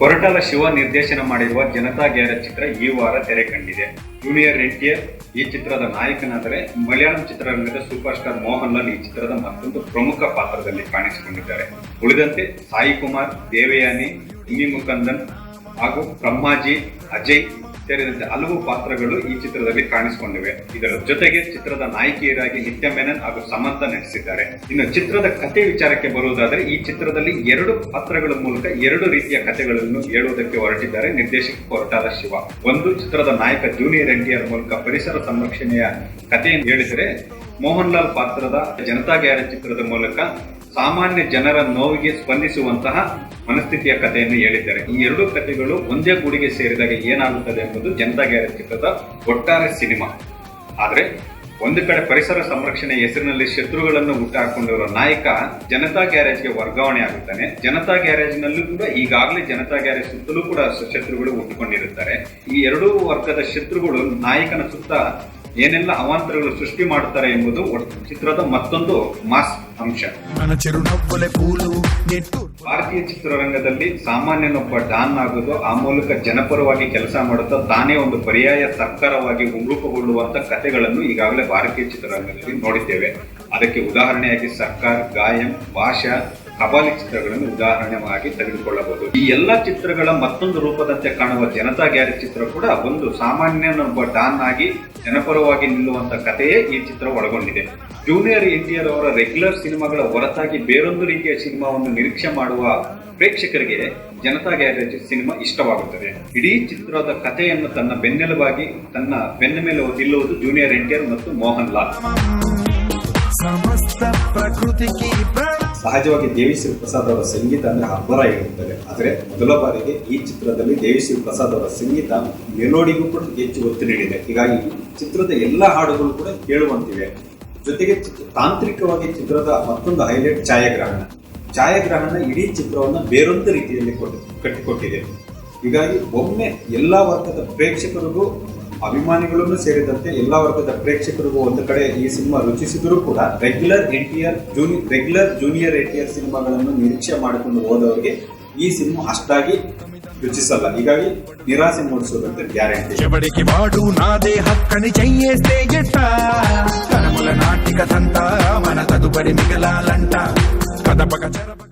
ಕೊರಟಾಲ ಶಿವ ನಿರ್ದೇಶನ ಮಾಡಿರುವ ಜನತಾ ಗ್ಯಾರೇಜ್ ಚಿತ್ರ ಈ ವಾರ ತೆರೆ ಕಂಡಿದೆ. ಜೂನಿಯರ್ ಎನ್ಟಿಆರ್ ಈ ಚಿತ್ರದ ನಾಯಕನಾದರೆ ಮಲಯಾಳಂ ಚಿತ್ರರಂಗದ ಸೂಪರ್ ಸ್ಟಾರ್ ಮೋಹನ್ ಲಾಲ್ ಈ ಚಿತ್ರದ ಮತ್ತೊಂದು ಪ್ರಮುಖ ಪಾತ್ರದಲ್ಲಿ ಕಾಣಿಸಿಕೊಂಡಿದ್ದಾರೆ. ಉಳಿದಂತೆ ಸಾಯಿ ಕುಮಾರ್ ದೇವಯಾನಿ ಮುಕಂದನ್ ಹಾಗೂ ಬ್ರಹ್ಮಾಜಿ, ಅಜಯ್ ಸೇರಿದಂತೆ ಹಲವು ಪಾತ್ರಗಳು ಈ ಚಿತ್ರದಲ್ಲಿ ಕಾಣಿಸಿಕೊಂಡಿವೆ. ಇದರ ಜೊತೆಗೆ ಚಿತ್ರದ ನಾಯಕಿಯರಾಗಿ ನಿತ್ಯ ಮೆನನ್ ಹಾಗೂ ಸಮಂತ ನಟಿಸಿದ್ದಾರೆ. ಇನ್ನು ಚಿತ್ರದ ಕಥೆ ವಿಚಾರಕ್ಕೆ ಬರುವುದಾದರೆ, ಈ ಚಿತ್ರದಲ್ಲಿ ಎರಡು ಪಾತ್ರಗಳ ಮೂಲಕ ಎರಡು ರೀತಿಯ ಕಥೆಗಳನ್ನು ಹೇಳುವುದಕ್ಕೆ ಹೊರಟಿದ್ದಾರೆ ನಿರ್ದೇಶಕ ಕೊರಟಾದ ಶಿವ. ಒಂದು ಚಿತ್ರದ ನಾಯಕ ಜೂನಿಯರ್ ಎನ್ಟಿಆರ್ ಮೂಲಕ ಪರಿಸರ ಸಂರಕ್ಷಣೆಯ ಕಥೆಯನ್ನು ಹೇಳಿದರೆ, ಮೋಹನ್ ಲಾಲ್ ಪಾತ್ರದ ಜನತಾ ಗ್ಯಾರೇಜ್ ಚಿತ್ರದ ಮೂಲಕ ಸಾಮಾನ್ಯ ಜನರ ನೋವಿಗೆ ಸ್ಪಂದಿಸುವಂತಹ ಮನಸ್ಥಿತಿಯ ಕಥೆಯನ್ನು ಹೇಳಿದ್ದಾರೆ. ಈ ಎರಡು ಕಥೆಗಳು ಒಂದೇ ಗೂಡಿಗೆ ಸೇರಿದಾಗ ಏನಾಗುತ್ತದೆ ಎಂಬುದು ಜನತಾ ಗ್ಯಾರೇಜ್ ಚಿತ್ರದ ಒಟ್ಟಾರೆ ಸಿನಿಮಾ. ಆದರೆ ಒಂದು ಕಡೆ ಪರಿಸರ ಸಂರಕ್ಷಣೆ ಹೆಸರಿನಲ್ಲಿ ಶತ್ರುಗಳನ್ನು ಹುಟ್ಟಾಕೊಂಡಿರುವ ನಾಯಕ ಜನತಾ ಗ್ಯಾರೇಜ್ಗೆ ವರ್ಗಾವಣೆ ಆಗುತ್ತಾನೆ. ಜನತಾ ಗ್ಯಾರೇಜ್ನಲ್ಲೂ ಕೂಡ ಈಗಾಗಲೇ ಜನತಾ ಗ್ಯಾರೇಜ್ ಸುತ್ತಲೂ ಕೂಡ ಶತ್ರುಗಳು ಹುಟ್ಟುಕೊಂಡಿರುತ್ತಾರೆ. ಈ ಎರಡೂ ವರ್ಗದ ಶತ್ರುಗಳು ನಾಯಕನ ಸುತ್ತ ಏನೆಲ್ಲ ಅವಾಂತರಗಳು ಸೃಷ್ಟಿ ಮಾಡುತ್ತಾರೆ ಎಂಬುದು ಚಿತ್ರದ ಮತ್ತೊಂದು ಮಾಸ್ ಅಂಶ. ಭಾರತೀಯ ಚಿತ್ರರಂಗದಲ್ಲಿ ಸಾಮಾನ್ಯನೊಬ್ಬ ಡಾನ್ ಆಗುವುದು ಆ ಮೂಲಕ ಜನಪರವಾಗಿ ಕೆಲಸ ಮಾಡುತ್ತಾ ತಾನೇ ಒಂದು ಪರ್ಯಾಯ ಸರ್ಕಾರವಾಗಿ ಉಂಗುಪಗೊಳ್ಳುವಂತ ಕಥೆಗಳನ್ನು ಈಗಾಗಲೇ ಭಾರತೀಯ ಚಿತ್ರರಂಗದಲ್ಲಿ ನೋಡಿದ್ದೇವೆ. ಅದಕ್ಕೆ ಉದಾಹರಣೆಯಾಗಿ ಸರ್ಕಾರ್ ಗಾಯಂ ಭಾಷಾ ಕಬಾಲಿ ಚಿತ್ರಗಳನ್ನು ಉದಾಹರಣೆಯಾಗಿ ತೆಗೆದುಕೊಳ್ಳಬಹುದು. ಈ ಎಲ್ಲ ಚಿತ್ರಗಳ ಮತ್ತೊಂದು ರೂಪದಂತೆ ಕಾಣುವ ಜನತಾ ಗ್ಯಾರೇಜ್ ಚಿತ್ರ ಕೂಡ ಒಂದು ಸಾಮಾನ್ಯನೊಬ್ಬ ಡಾನ್ ಆಗಿ ಜನಪರವಾಗಿ ನಿಲ್ಲುವಂತ ಕಥೆಯೇ ಈ ಚಿತ್ರ ಒಳಗೊಂಡಿದೆ. ಜೂನಿಯರ್ ಎನ್ಟಿಆರ್ ಅವರ ರೆಗ್ಯುಲರ್ ಸಿನಿಮಾಗಳ ಹೊರತಾಗಿ ಬೇರೊಂದು ರೀತಿಯ ಸಿನಿಮಾವನ್ನು ನಿರೀಕ್ಷೆ ಮಾಡುವ ಪ್ರೇಕ್ಷಕರಿಗೆ ಜನತಾ ಗ್ಯಾರೇಜ್ ಸಿನಿಮಾ ಇಷ್ಟವಾಗುತ್ತದೆ. ಇಡೀ ಚಿತ್ರದ ಕಥೆಯನ್ನು ತನ್ನ ಬೆನ್ನೆಲುಬಾಗಿ, ತನ್ನ ಬೆನ್ನ ಮೇಲೆ ನಿಲ್ಲುವುದು ಜೂನಿಯರ್ ಎನ್ಟಿಆರ್ ಮತ್ತು ಮೋಹನ್ ಲಾಲ್. ಸಹಜವಾಗಿ ದೇವಿಶ್ರೀ ಪ್ರಸಾದ್ ಅವರ ಸಂಗೀತ ಅಂದ್ರೆ ಅಬ್ಬರ ಇರುತ್ತದೆ. ಆದರೆ ಮೊದಲ ಬಾರಿಗೆ ಈ ಚಿತ್ರದಲ್ಲಿ ದೇವಿಶ್ರೀ ಪ್ರಸಾದ್ ಅವರ ಸಂಗೀತ ಮೆಲೋಡಿಗೂ ಕೂಡ ಹೆಚ್ಚು ಒತ್ತು ನೀಡಿದೆ. ಹೀಗಾಗಿ ಚಿತ್ರದ ಎಲ್ಲ ಹಾಡುಗಳು ಕೂಡ ಕೇಳುವಂತಿವೆ. ಜೊತೆಗೆ ತಾಂತ್ರಿಕವಾಗಿ ಚಿತ್ರದ ಮತ್ತೊಂದು ಹೈಲೈಟ್ ಛಾಯಾಗ್ರಹಣ. ಛಾಯಾಗ್ರಹಣ ಇಡೀ ಚಿತ್ರವನ್ನು ಬೇರೊಂದು ರೀತಿಯಲ್ಲಿ ಕೊಟ್ಟು, ಕಟ್ಟಿಕೊಟ್ಟಿದೆ. ಹೀಗಾಗಿ ಒಮ್ಮೆ ಎಲ್ಲಾ ವರ್ಗದ ಪ್ರೇಕ್ಷಕರಿಗೂ ಅಭಿಮಾನಿಗಳನ್ನು ಸೇರಿದಂತೆ ಎಲ್ಲ ವರ್ಗದ ಪ್ರೇಕ್ಷಕರಿಗೂ ಒಂದು ಕಡೆ ಈ ಸಿನಿಮಾ ರುಚಿಸಿದರೂ ಕೂಡ regular N T R junior regular junior N T ಸಿನಿಮಾಗಳನ್ನು ನಿರೀಕ್ಷೆ ಮಾಡಿಕೊಂಡು ಹೋದವರಿಗೆ ಈ ಸಿನಿಮಾ ಅಷ್ಟಾಗಿ ರುಚಿಸಲ್ಲ. ಹೀಗಾಗಿ ನಿರಾಸೆ ಮೂಡಿಸುವುದಂತೆ ಗ್ಯಾರಂಟಿ. ಮಾಡು ನಾದೇ ಹಕ್ಕನಿ ಚೆಯ್ಯೇಸ್ತೆ ಗೆಟ್ಟ ನಾಟಿಕ ತಂತ ಮನ ತದುಪರಿ ಮಿಗಲಾಲಂಟ ಕದಪಕ ಚರಪ